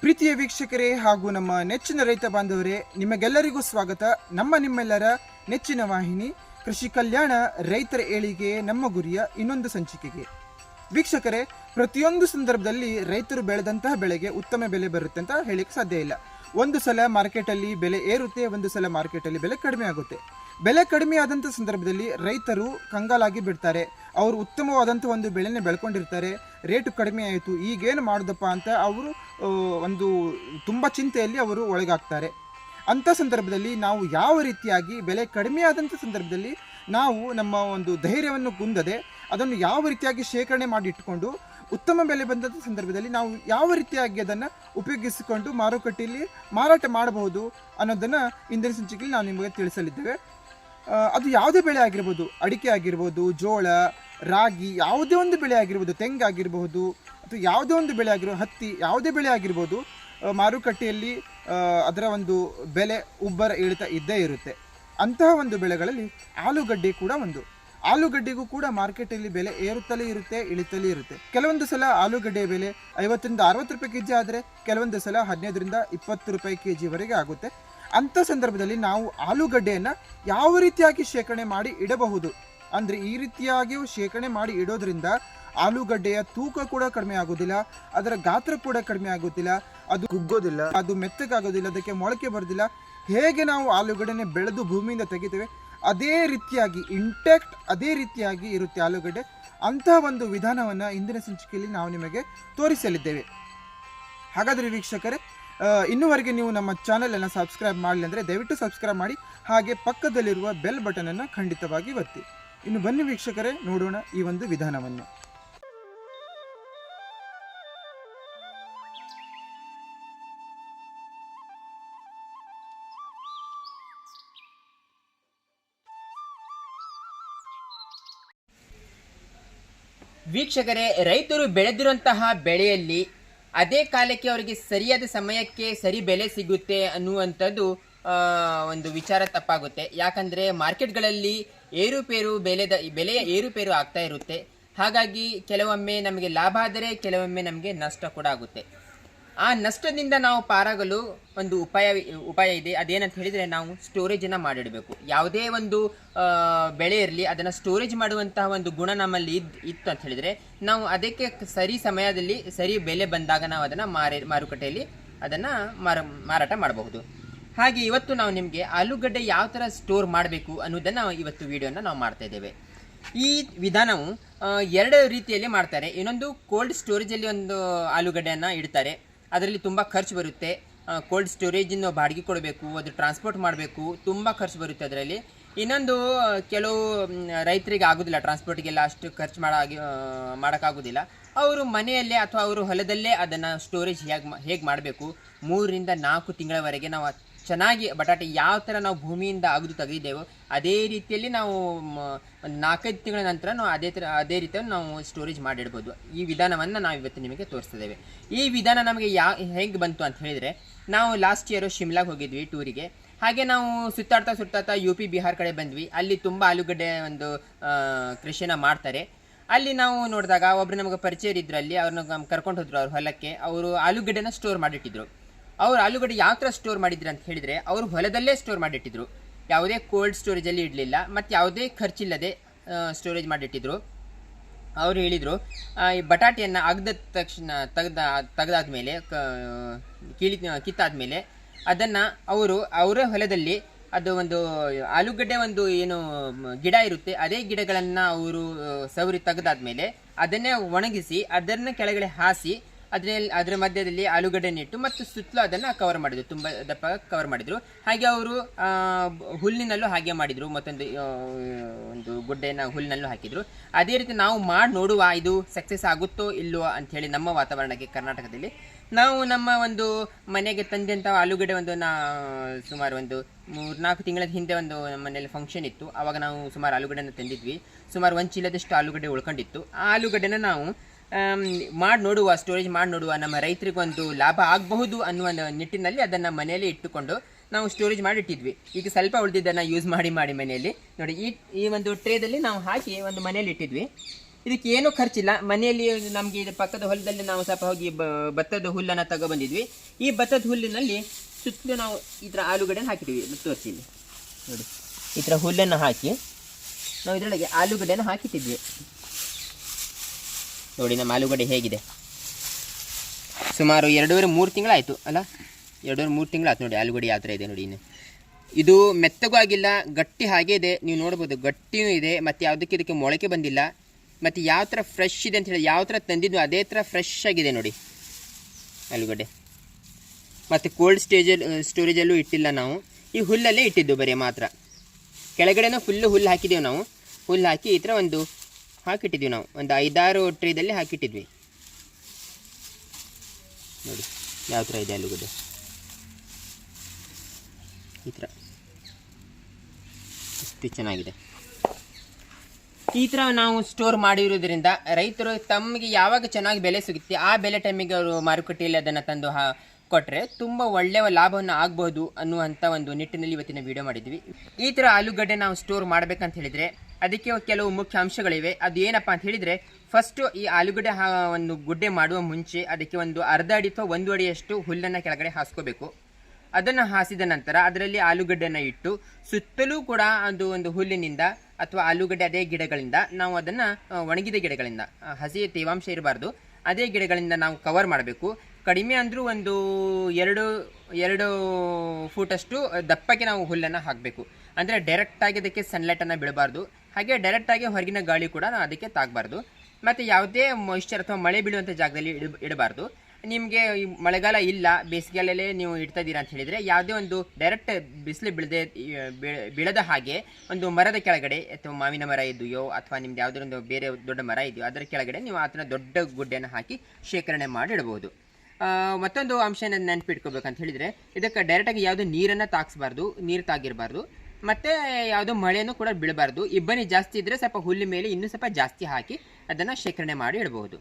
ಪ್ರೀತಿಯ ವೀಕ್ಷಕರೇ ಹಾಗೂ ನಮ್ಮ ನೆಚ್ಚಿನ ರೈತ ಬಾಂಧವರೇ, ನಿಮಗೆಲ್ಲರಿಗೂ ಸ್ವಾಗತ. ನಮ್ಮ ನಿಮ್ಮೆಲ್ಲರ ನೆಚ್ಚಿನ ವಾಹಿನಿ, ಕೃಷಿ ಕಲ್ಯಾಣ ರೈತರ ಏಳಿಗೆ, ನಮ್ಮ ಗುರಿಯ ಇನ್ನೊಂದು ಸಂಚಿಕೆಗೆ. ವೀಕ್ಷಕರೇ, ಪ್ರತಿಯೊಂದು ಸಂದರ್ಭದಲ್ಲಿ ರೈತರು ಬೆಳೆದಂತಹ ಬೆಳೆಗೆ ಉತ್ತಮ ಬೆಲೆ ಬರುತ್ತೆ ಅಂತ ಹೇಳಿಕ್ಕೆ ಸಾಧ್ಯ ಇಲ್ಲ. ಒಂದು ಸಲ ಮಾರ್ಕೆಟಲ್ಲಿ ಬೆಲೆ ಏರುತ್ತೆ, ಒಂದು ಸಲ ಮಾರ್ಕೆಟಲ್ಲಿ ಬೆಲೆ ಕಡಿಮೆ ಆಗುತ್ತೆ. ಬೆಲೆ ಕಡಿಮೆ ಆದಂಥ ಸಂದರ್ಭದಲ್ಲಿ ರೈತರು ಕಂಗಾಲಾಗಿ ಬಿಡ್ತಾರೆ. ಅವರು ಉತ್ತಮವಾದಂಥ ಒಂದು ಬೆಳೆನ ಬೆಳ್ಕೊಂಡಿರ್ತಾರೆ. ರೇಟು ಕಡಿಮೆ ಆಯಿತು. ಈಗೇನು ಮಾಡೋದಪ್ಪ ಅಂತ ಅವರು ಒಂದು ತುಂಬ ಚಿಂತೆಯಲ್ಲಿ ಅವರು ಒಳಗಾಗ್ತಾರೆ. ಅಂಥ ಸಂದರ್ಭದಲ್ಲಿ ನಾವು ಯಾವ ರೀತಿಯಾಗಿ ಬೆಲೆ ಕಡಿಮೆ ಆದಂಥ ಸಂದರ್ಭದಲ್ಲಿ ನಾವು ನಮ್ಮ ಒಂದು ಧೈರ್ಯವನ್ನು ಕುಂದದೆ ಅದನ್ನು ಯಾವ ರೀತಿಯಾಗಿ ಶೇಖರಣೆ ಮಾಡಿ ಇಟ್ಕೊಂಡು ಉತ್ತಮ ಬೆಲೆ ಬಂದಂಥ ಸಂದರ್ಭದಲ್ಲಿ ನಾವು ಯಾವ ರೀತಿಯಾಗಿ ಅದನ್ನು ಉಪಯೋಗಿಸಿಕೊಂಡು ಮಾರುಕಟ್ಟೆಯಲ್ಲಿ ಮಾರಾಟ ಮಾಡಬಹುದು ಅನ್ನೋದನ್ನು ಇಂದಿನ ಸಂಚಿಕೆಯಲ್ಲಿ ನಾವು ನಿಮಗೆ ತಿಳಿಸಲಿದ್ದೇವೆ. ಅದು ಯಾವುದೇ ಬೆಳೆ ಆಗಿರ್ಬೋದು, ಅಡಿಕೆ ಆಗಿರ್ಬೋದು, ಜೋಳ, ರಾಗಿ, ಯಾವುದೇ ಒಂದು ಬೆಳೆ ಆಗಿರ್ಬೋದು ತೆಂಗಾಗಿರ್ಬಹುದು ಅಥವಾ ಯಾವುದೇ ಒಂದು ಬೆಳೆ ಆಗಿರೋ ಹತ್ತಿ ಯಾವುದೇ ಬೆಳೆ ಆಗಿರ್ಬೋದು ಮಾರುಕಟ್ಟೆಯಲ್ಲಿ ಅದರ ಒಂದು ಬೆಲೆ ಉಬ್ಬರ ಇಳಿತ ಇದ್ದೇ ಇರುತ್ತೆ. ಅಂತಹ ಒಂದು ಬೆಳೆಗಳಲ್ಲಿ ಆಲೂಗಡ್ಡೆ ಕೂಡ ಒಂದು. ಆಲೂಗಡ್ಡೆಗೂ ಕೂಡ ಮಾರ್ಕೆಟಲ್ಲಿ ಬೆಲೆ ಏರುತ್ತಲೇ ಇರುತ್ತೆ, ಇಳಿತಲೇ ಇರುತ್ತೆ. ಕೆಲವೊಂದು ಸಲ ಆಲೂಗಡ್ಡೆ ಬೆಲೆ ಐವತ್ತರಿಂದ ಅರವತ್ತು ರೂಪಾಯಿ ಕೆ ಜಿ ಆದರೆ, ಕೆಲವೊಂದು ಸಲ ಹದಿನೈದರಿಂದ ಇಪ್ಪತ್ತು ರೂಪಾಯಿ ಕೆ ಜಿವರೆಗೆ ಆಗುತ್ತೆ. ಅಂಥ ಸಂದರ್ಭದಲ್ಲಿ ನಾವು ಆಲೂಗಡ್ಡೆಯನ್ನು ಯಾವ ರೀತಿಯಾಗಿ ಶೇಖರಣೆ ಮಾಡಿ ಇಡಬಹುದು? ಅಂದರೆ ಈ ರೀತಿಯಾಗಿಯೂ ಶೇಖರಣೆ ಮಾಡಿ ಇಡೋದ್ರಿಂದ ಆಲೂಗಡ್ಡೆಯ ತೂಕ ಕೂಡ ಕಡಿಮೆ ಆಗೋದಿಲ್ಲ, ಅದರ ಗಾತ್ರ ಕೂಡ ಕಡಿಮೆ ಆಗೋದಿಲ್ಲ, ಅದು ಕುಗ್ಗೋದಿಲ್ಲ, ಅದು ಮೆತ್ತಗಾಗೋದಿಲ್ಲ, ಅದಕ್ಕೆ ಮೊಳಕೆ ಬರೋದಿಲ್ಲ. ಹೇಗೆ ನಾವು ಆಲೂಗಡ್ಡೆನೆ ಬೆಳೆದು ಭೂಮಿಯಿಂದ ತೆಗಿತೇವೆ? ಅದೇ ರೀತಿಯಾಗಿ ಇಂಟ್ಯಾಕ್ಟ್ ಅದೇ ರೀತಿಯಾಗಿ ಇರುತ್ತೆ ಆಲೂಗಡ್ಡೆ. ಅಂತಹ ಒಂದು ವಿಧಾನವನ್ನು ಇಂದಿನ ಸಂಚಿಕೆಯಲ್ಲಿ ನಾವು ನಿಮಗೆ ತೋರಿಸಲಿದ್ದೇವೆ. ಹಾಗಾದರೆ ವೀಕ್ಷಕರೇ ಇನ್ನೂವರೆಗೆ ನೀವು ನಮ್ಮ ಚಾನಲನ್ನು ಸಬ್ಸ್ಕ್ರೈಬ್ ಮಾಡಲಿ ಅಂದರೆ ದಯವಿಟ್ಟು ಸಬ್ಸ್ಕ್ರೈಬ್ ಮಾಡಿ, ಹಾಗೆ ಪಕ್ಕದಲ್ಲಿರುವ ಬೆಲ್ ಬಟನ್ ಅನ್ನು ಖಂಡಿತವಾಗಿ ಒತ್ತಿ. ಇನ್ನು ಬನ್ನಿ ವೀಕ್ಷಕರೇ, ನೋಡೋಣ ಈ ಒಂದು ವಿಧಾನವನ್ನು. ವೀಕ್ಷಕರೇ, ರೈತರು ಬೆಳೆದಿರುವಂತಹ ಬೆಳೆಯಲ್ಲಿ ಅದೇ ಕಾಲಕ್ಕೆ ಅವರಿಗೆ ಸರಿಯಾದ ಸಮಯಕ್ಕೆ ಸರಿ ಬೆಲೆ ಸಿಗುತ್ತೆ ಅನ್ನುವಂಥದ್ದು ಒಂದು ವಿಚಾರ ತಪ್ಪಾಗುತ್ತೆ. ಯಾಕಂದರೆ ಮಾರ್ಕೆಟ್ಗಳಲ್ಲಿ ಏರುಪೇರು ಬೆಲೆದ, ಬೆಲೆಯ ಏರುಪೇರು ಆಗ್ತಾ ಇರುತ್ತೆ. ಹಾಗಾಗಿ ಕೆಲವೊಮ್ಮೆ ನಮಗೆ ಲಾಭ ಆದರೆ ಕೆಲವೊಮ್ಮೆ ನಮಗೆ ನಷ್ಟ ಕೂಡ ಆಗುತ್ತೆ. ಆ ನಷ್ಟದಿಂದ ನಾವು ಪಾರಾಗಲು ಒಂದು ಉಪಾಯ ಉಪಾಯ ಇದೆ. ಅದೇನಂತ ಹೇಳಿದರೆ ನಾವು ಸ್ಟೋರೇಜನ್ನು ಮಾಡಿಡಬೇಕು. ಯಾವುದೇ ಒಂದು ಬೆಳೆ ಇರಲಿ, ಅದನ್ನು ಸ್ಟೋರೇಜ್ ಮಾಡುವಂತಹ ಒಂದು ಗುಣ ನಮ್ಮಲ್ಲಿ ಇದ್, ಇತ್ತು ಅಂತ ಹೇಳಿದರೆ, ನಾವು ಅದಕ್ಕೆ ಸರಿ ಸಮಯದಲ್ಲಿ ಸರಿ ಬೆಲೆ ಬಂದಾಗ ನಾವು ಅದನ್ನು ಮಾರಿ, ಮಾರುಕಟ್ಟೆಯಲ್ಲಿ ಅದನ್ನು ಮಾರ, ಮಾರಾಟ ಮಾಡಬಹುದು. ಹಾಗೆ ಇವತ್ತು ನಾವು ನಿಮಗೆ ಆಲೂಗಡ್ಡೆ ಯಾವ ಥರ ಸ್ಟೋರ್ ಮಾಡಬೇಕು ಅನ್ನೋದನ್ನು ಇವತ್ತು ವಿಡಿಯೋನ ನಾವು ಮಾಡ್ತಾ ಇದ್ದೇವೆ. ಈ ವಿಧಾನವು ಎರಡು ರೀತಿಯಲ್ಲಿ ಮಾಡ್ತಾರೆ. ಇನ್ನೊಂದು ಕೋಲ್ಡ್ ಸ್ಟೋರೇಜಲ್ಲಿ ಒಂದು ಆಲೂಗಡ್ಡೆಯನ್ನು ಇಡ್ತಾರೆ. ಅದರಲ್ಲಿ ತುಂಬ ಖರ್ಚು ಬರುತ್ತೆ. ಕೋಲ್ಡ್ ಸ್ಟೋರೇಜಿನ ಬಾಡಿಗೆ ಕೊಡಬೇಕು, ಅದು ಟ್ರಾನ್ಸ್ಪೋರ್ಟ್ ಮಾಡಬೇಕು, ತುಂಬ ಖರ್ಚು ಬರುತ್ತೆ ಅದರಲ್ಲಿ. ಇನ್ನೊಂದು ಕೆಲವು ರೈತರಿಗೆ ಆಗೋದಿಲ್ಲ ಟ್ರಾನ್ಸ್ಪೋರ್ಟಿಗೆಲ್ಲ ಅಷ್ಟು ಖರ್ಚು ಮಾಡಾಗಿ ಮಾಡೋಕ್ಕಾಗೋದಿಲ್ಲ. ಅವರು ಮನೆಯಲ್ಲೇ ಅಥವಾ ಅವರು ಹೊಲದಲ್ಲೇ ಅದನ್ನು ಸ್ಟೋರೇಜ್ ಹೇಗೆ ಹೇಗೆ ಮಾಡಬೇಕು? ಮೂರರಿಂದ ನಾಲ್ಕು ತಿಂಗಳವರೆಗೆ ನಾವು ಚೆನ್ನಾಗಿ ಬಟಾಟೆ ಯಾವ ಥರ ನಾವು ಭೂಮಿಯಿಂದ ಅಗದು ತೆಗೆದಿದ್ದೇವೋ ಅದೇ ರೀತಿಯಲ್ಲಿ ನಾವು ಒಂದು ನಾಲ್ಕೈದು ತಿಂಗಳ ನಂತರ ನಾವು ಅದೇ ಥರ ಅದೇ ರೀತಿಯಲ್ಲಿ ನಾವು ಸ್ಟೋರೇಜ್ ಮಾಡಿಡ್ಬೋದು. ಈ ವಿಧಾನವನ್ನು ನಾವು ಇವತ್ತು ನಿಮಗೆ ತೋರಿಸ್ತಿದ್ದೇವೆ. ಈ ವಿಧಾನ ನಮಗೆ ಯಾ, ಹೇಗೆ ಬಂತು ಅಂತ ಹೇಳಿದರೆ, ನಾವು ಲಾಸ್ಟ್ ಇಯರು ಶಿಮ್ಲಾಗೆ ಹೋಗಿದ್ವಿ ಟೂರಿಗೆ ಹಾಗೆ ನಾವು ಸುತ್ತಾಡ್ತಾ ಸುತ್ತಾಡ್ತಾ ಯು ಪಿ ಬಿಹಾರ್ ಕಡೆ ಬಂದ್ವಿ. ಅಲ್ಲಿ ತುಂಬ ಆಲೂಗಡ್ಡೆ ಒಂದು ಕೃಷಿನ ಮಾಡ್ತಾರೆ. ಅಲ್ಲಿ ನಾವು ನೋಡಿದಾಗ ಒಬ್ರು ನಮಗೆ ಪರಿಚಯ ಇದ್ರು ಅಲ್ಲಿ, ಅವ್ರನ್ನ ಕರ್ಕೊಂಡು ಹೋದ್ರು ಅವ್ರ ಹೊಲಕ್ಕೆ. ಅವರು ಆಲೂಗಡ್ಡೆನ ಸ್ಟೋರ್ ಮಾಡಿಟ್ಟಿದ್ರು. ಅವ್ರು ಆಲೂಗಡ್ಡೆ ಯಾವ ಥರ ಸ್ಟೋರ್ ಮಾಡಿದ್ರು ಅಂತ ಹೇಳಿದರೆ, ಅವರು ಹೊಲದಲ್ಲೇ ಸ್ಟೋರ್ ಮಾಡಿಟ್ಟಿದ್ರು. ಯಾವುದೇ ಕೋಲ್ಡ್ ಸ್ಟೋರೇಜಲ್ಲಿ ಇಡಲಿಲ್ಲ, ಮತ್ತು ಯಾವುದೇ ಖರ್ಚಿಲ್ಲದೆ ಸ್ಟೋರೇಜ್ ಮಾಡಿಟ್ಟಿದ್ರು. ಅವರು ಹೇಳಿದರು ಈ ಬಟಾಟೆಯನ್ನು ಅಗ್ದ ತಕ್ಷಣ ತೆಗ್ದ, ತೆಗ್ದಾದ ಮೇಲೆ ಕೀಳಿ, ಕಿತ್ತಾದ್ಮೇಲೆ, ಅದನ್ನು ಅವರು ಅವರೇ ಹೊಲದಲ್ಲಿ ಅದು ಒಂದು ಆಲೂಗಡ್ಡೆ ಒಂದು ಏನು, ಗಿಡ ಇರುತ್ತೆ, ಅದೇ ಗಿಡಗಳನ್ನು ಅವರು ಸವರಿ ತೆಗೆದಾದ್ಮೇಲೆ ಅದನ್ನೇ ಒಣಗಿಸಿ, ಅದನ್ನು ಕೆಳಗಡೆ ಹಾಸಿ ಅದರಲ್ಲಿ, ಅದರ ಮಧ್ಯದಲ್ಲಿ ಆಲೂಗಡ್ಡೆ ನೆಟ್ಟು ಮತ್ತು ಸುತ್ತಲೂ ಅದನ್ನು ಕವರ್ ಮಾಡಿದ್ರು. ತುಂಬ ದಪ್ಪ ಕವರ್ ಮಾಡಿದರು. ಹಾಗೆ ಅವರು ಹುಲ್ಲಿನಲ್ಲೂ ಹಾಗೆ ಮಾಡಿದರು. ಮತ್ತೊಂದು ಒಂದು ಗುಡ್ಡೇನ ಹುಲ್ಲಿನಲ್ಲೂ ಹಾಕಿದರು. ಅದೇ ರೀತಿ ನಾವು ಮಾಡಿ ನೋಡುವ ಇದು ಸಕ್ಸಸ್ ಆಗುತ್ತೋ ಇಲ್ಲವೋ ಅಂಥೇಳಿ ನಮ್ಮ ವಾತಾವರಣಕ್ಕೆ ಕರ್ನಾಟಕದಲ್ಲಿ. ನಾವು ನಮ್ಮ ಒಂದು ಮನೆಗೆ ತಂದಂಥ ಆಲೂಗಡ್ಡೆ ಒಂದು, ನಾ, ಸುಮಾರು ಒಂದು ಮೂರ್ನಾಲ್ಕು ತಿಂಗಳ ಹಿಂದೆ ಒಂದು ನಮ್ಮ ಮನೇಲಿ ಫಂಕ್ಷನ್ ಇತ್ತು. ಆವಾಗ ನಾವು ಸುಮಾರು ಆಲೂಗಡ್ಡೆನ ತಂದಿದ್ವಿ. ಸುಮಾರು ಒಂದು ಚೀಲದಷ್ಟು ಆಲೂಗಡ್ಡೆ ಉಳ್ಕೊಂಡಿತ್ತು. ಆ ಆಲೂಗಡ್ಡೆನ ನಾವು ಮಾಡಿ ನೋಡುವ ಸ್ಟೋರೇಜ್ ಮಾಡಿ ನೋಡುವ ನಮ್ಮ ರೈತರಿಗೊಂದು ಲಾಭ ಆಗಬಹುದು ಅನ್ನುವ ನಿಟ್ಟಿನಲ್ಲಿ ಅದನ್ನು ಮನೆಯಲ್ಲಿ ಇಟ್ಟುಕೊಂಡು ನಾವು ಸ್ಟೋರೇಜ್ ಮಾಡಿ ಇಟ್ಟಿದ್ವಿ. ಈಗ ಸ್ವಲ್ಪ ಉಳಿದಿದ್ದನ್ನು ಯೂಸ್ ಮಾಡಿ ಮಾಡಿ ಮನೆಯಲ್ಲಿ. ನೋಡಿ, ಈ ಈ ಒಂದು ಟ್ರೇದಲ್ಲಿ ನಾವು ಹಾಕಿ ಒಂದು ಮನೆಯಲ್ಲಿ ಇಟ್ಟಿದ್ವಿ. ಇದಕ್ಕೆ ಏನೂ ಖರ್ಚಿಲ್ಲ. ಮನೆಯಲ್ಲಿ ನಮಗೆ ಇದು ಪಕ್ಕದ ಹೊಲದಲ್ಲಿ ನಾವು ಸ್ವಲ್ಪ ಹೋಗಿ ಭತ್ತದ ಹುಲ್ಲನ್ನು ತಗೊಬಂದಿದ್ವಿ ಈ ಭತ್ತದ ಹುಲ್ಲಿನಲ್ಲಿ ಸುತ್ತಲೂ ನಾವು ಈ ಥರ ಆಲೂಗಡ್ಡೆ ಹಾಕಿದ್ವಿ ತೋರಿಸಿ ನೋಡಿ, ಈ ಥರ ಹುಲ್ಲನ್ನು ಹಾಕಿ ನಾವು ಇದರೊಳಗೆ ಆಲೂಗಡ್ಡೆನ ಹಾಕಿಟ್ಟಿದ್ವಿ. ನೋಡಿ, ನಮ್ಮ ಆಲೂಗಡ್ಡೆ ಹೇಗಿದೆ. ಸುಮಾರು ಎರಡೂವರೆ ಮೂರು ತಿಂಗಳಾಯಿತು, ಅಲ್ಲ? ಎರಡೂವರೆ ಮೂರು ತಿಂಗಳಾಯ್ತು ನೋಡಿ, ಆಲೂಗಡ್ಡೆ ಯಾವ ಥರ ಇದೆ ನೋಡಿ ಇನ್ನು. ಇದು ಮೆತ್ತಗೂ ಆಗಿಲ್ಲ, ಗಟ್ಟಿ ಹಾಗೆ ಇದೆ. ನೀವು ನೋಡ್ಬೋದು, ಗಟ್ಟಿನೂ ಇದೆ, ಮತ್ತು ಯಾವುದಕ್ಕೆ ಇದಕ್ಕೆ ಮೊಳಕೆ ಬಂದಿಲ್ಲ. ಮತ್ತು ಯಾವ ಥರ ಫ್ರೆಶ್ ಇದೆ ಅಂತ ಹೇಳಿ, ಯಾವ ಥರ ತಂದಿದ್ದು ಅದೇ ಥರ ಫ್ರೆಶ್ ಆಗಿದೆ ನೋಡಿ, ಆಲೂಗಡ್ಡೆ. ಮತ್ತು ಕೋಲ್ಡ್ ಸ್ಟೇಜಲ್ಲಿ ಸ್ಟೋರೇಜಲ್ಲೂ ಇಟ್ಟಿಲ್ಲ ನಾವು. ಈ ಹುಲ್ಲಲ್ಲೇ ಇಟ್ಟಿದ್ದು ಬರೀ ಮಾತ್ರ. ಕೆಳಗಡೆನೂ ಫುಲ್ಲು ಹುಲ್ಲು ಹಾಕಿದ್ದೇವೆ ನಾವು. ಹುಲ್ಲು ಹಾಕಿ ಈ ಥರ ಒಂದು ಹಾಕಿಟ್ಟಿದ್ವಿ ನಾವು. ಒಂದು ಐದಾರು ಟ್ರೇದಲ್ಲಿ ಹಾಕಿಟ್ಟಿದ್ವಿ. ನೋಡಿ, ಯಾವ ಥರ ಇದೆ ಆಲೂಗಡ್ಡೆ ಈ ಥರ ಅಷ್ಟು ಚೆನ್ನಾಗಿದೆ. ಈ ಥರ ನಾವು ಸ್ಟೋರ್ ಮಾಡಿರೋದ್ರಿಂದ ರೈತರು ತಮಗೆ ಯಾವಾಗ ಚೆನ್ನಾಗಿ ಬೆಲೆ ಸಿಗುತ್ತೆ, ಆ ಬೆಲೆ ಟೈಮಿಗೆ ಅವರು ಮಾರುಕಟ್ಟೆಯಲ್ಲಿ ಅದನ್ನು ತಂದು ಕೊಟ್ಟರೆ ತುಂಬ ಒಳ್ಳೆಯ ಲಾಭವನ್ನು ಆಗ್ಬೋದು ಅನ್ನುವಂಥ ಒಂದು ನಿಟ್ಟಿನಲ್ಲಿ ಇವತ್ತಿನ ವಿಡಿಯೋ ಮಾಡಿದ್ವಿ. ಈ ಥರ ಆಲೂಗಡ್ಡೆ ನಾವು ಸ್ಟೋರ್ ಮಾಡಬೇಕಂತ ಹೇಳಿದರೆ ಅದಕ್ಕೆ ಕೆಲವು ಮುಖ್ಯ ಅಂಶಗಳಿವೆ. ಅದು ಏನಪ್ಪ ಅಂತ ಹೇಳಿದರೆ ಫಸ್ಟು ಈ ಆಲೂಗಡ್ಡೆ ಒಂದು ಗುಡ್ಡೆ ಮಾಡುವ ಮುಂಚೆ ಅದಕ್ಕೆ ಒಂದು ಅರ್ಧ ಅಡಿ ಅಥವಾ ಒಂದು ಅಡಿಯಷ್ಟು ಹುಲ್ಲನ್ನು ಕೆಳಗಡೆ ಹಾಸ್ಕೋಬೇಕು. ಅದನ್ನು ಹಾಸಿದ ನಂತರ ಅದರಲ್ಲಿ ಆಲೂಗಡ್ಡೆಯನ್ನು ಇಟ್ಟು ಸುತ್ತಲೂ ಕೂಡ ಅದು ಒಂದು ಹುಲ್ಲಿನಿಂದ ಅಥವಾ ಆಲೂಗಡ್ಡೆ ಅದೇ ಗಿಡಗಳಿಂದ ನಾವು ಅದನ್ನು ಒಣಗಿದ ಗಿಡಗಳಿಂದ ಹಸಿಯ ಹಸಿ ತೇವಾಂಶ ಇರಬಾರ್ದು. ಅದೇ ಗಿಡಗಳಿಂದ ನಾವು ಕವರ್ ಮಾಡಬೇಕು. ಕಡಿಮೆ ಅಂದರೂ ಒಂದು ಎರಡು ಎರಡು ಫೂಟಷ್ಟು ದಪ್ಪಕ್ಕೆ ನಾವು ಹುಲ್ಲನ್ನು ಹಾಕಬೇಕು. ಅಂದರೆ ಡೈರೆಕ್ಟಾಗಿ ಅದಕ್ಕೆ ಸನ್ಲೈಟನ್ನು ಬಿಡಬಾರ್ದು ಹಾಗೆ ಡೈರೆಕ್ಟಾಗಿ ಹೊರಗಿನ ಗಾಳಿ ಕೂಡ ನಾವು ಅದಕ್ಕೆ ತಾಗಬಾರ್ದು. ಮತ್ತು ಯಾವುದೇ ಮಾಯಿಶ್ಚರ್ ಅಥವಾ ಮಳೆ ಬೀಳುವಂಥ ಜಾಗದಲ್ಲಿ ಇಡ, ಇಡಬಾರ್ದು. ನಿಮಗೆ ಮಳೆಗಾಲ ಇಲ್ಲ ಬೇಸಿಗೆಯಲ್ಲೇ ನೀವು ಇಡ್ತಾ ಇದ್ದೀರಾ ಅಂತ ಹೇಳಿದರೆ ಯಾವುದೇ ಒಂದು ಡೈರೆಕ್ಟ್ ಬಿಸಿಲು ಬೀಳದೆ ಬೀಳದ ಹಾಗೆ ಒಂದು ಮರದ ಕೆಳಗಡೆ ಅಥವಾ ಮಾವಿನ ಮರ ಇದೆಯೋ ಅಥವಾ ನಿಮ್ದು ಯಾವುದೋ ಒಂದು ಬೇರೆ ದೊಡ್ಡ ಮರ ಇದೆಯೋ ಅದರ ಕೆಳಗಡೆ ನೀವು ಆ ಥರ ದೊಡ್ಡ ಗುಡ್ಡೆಯನ್ನು ಹಾಕಿ ಶೇಖರಣೆ ಮಾಡಿ ಇಡಬಹುದು. ಮತ್ತೊಂದು ಅಂಶ ನೆನ್ಪಿಟ್ಕೋಬೇಕಂತ ಹೇಳಿದರೆ, ಇದಕ್ಕೆ ಡೈರೆಕ್ಟಾಗಿ ಯಾವುದು ನೀರನ್ನು ತಾಗಿಸ್ಬಾರ್ದು ನೀರು ತಾಗಿರಬಾರ್ದು, ಮತ್ತು ಯಾವುದೋ ಮಳೆನೂ ಕೂಡ ಬೀಳಬಾರ್ದು. ಇಬ್ಬನಿ ಜಾಸ್ತಿ ಇದ್ದರೆ ಸ್ವಲ್ಪ ಹುಲ್ಲು ಮೇಲೆ ಇನ್ನೂ ಸ್ವಲ್ಪ ಜಾಸ್ತಿ ಹಾಕಿ ಅದನ್ನು ಶೇಖರಣೆ ಮಾಡಿ ಇಡಬಹುದು.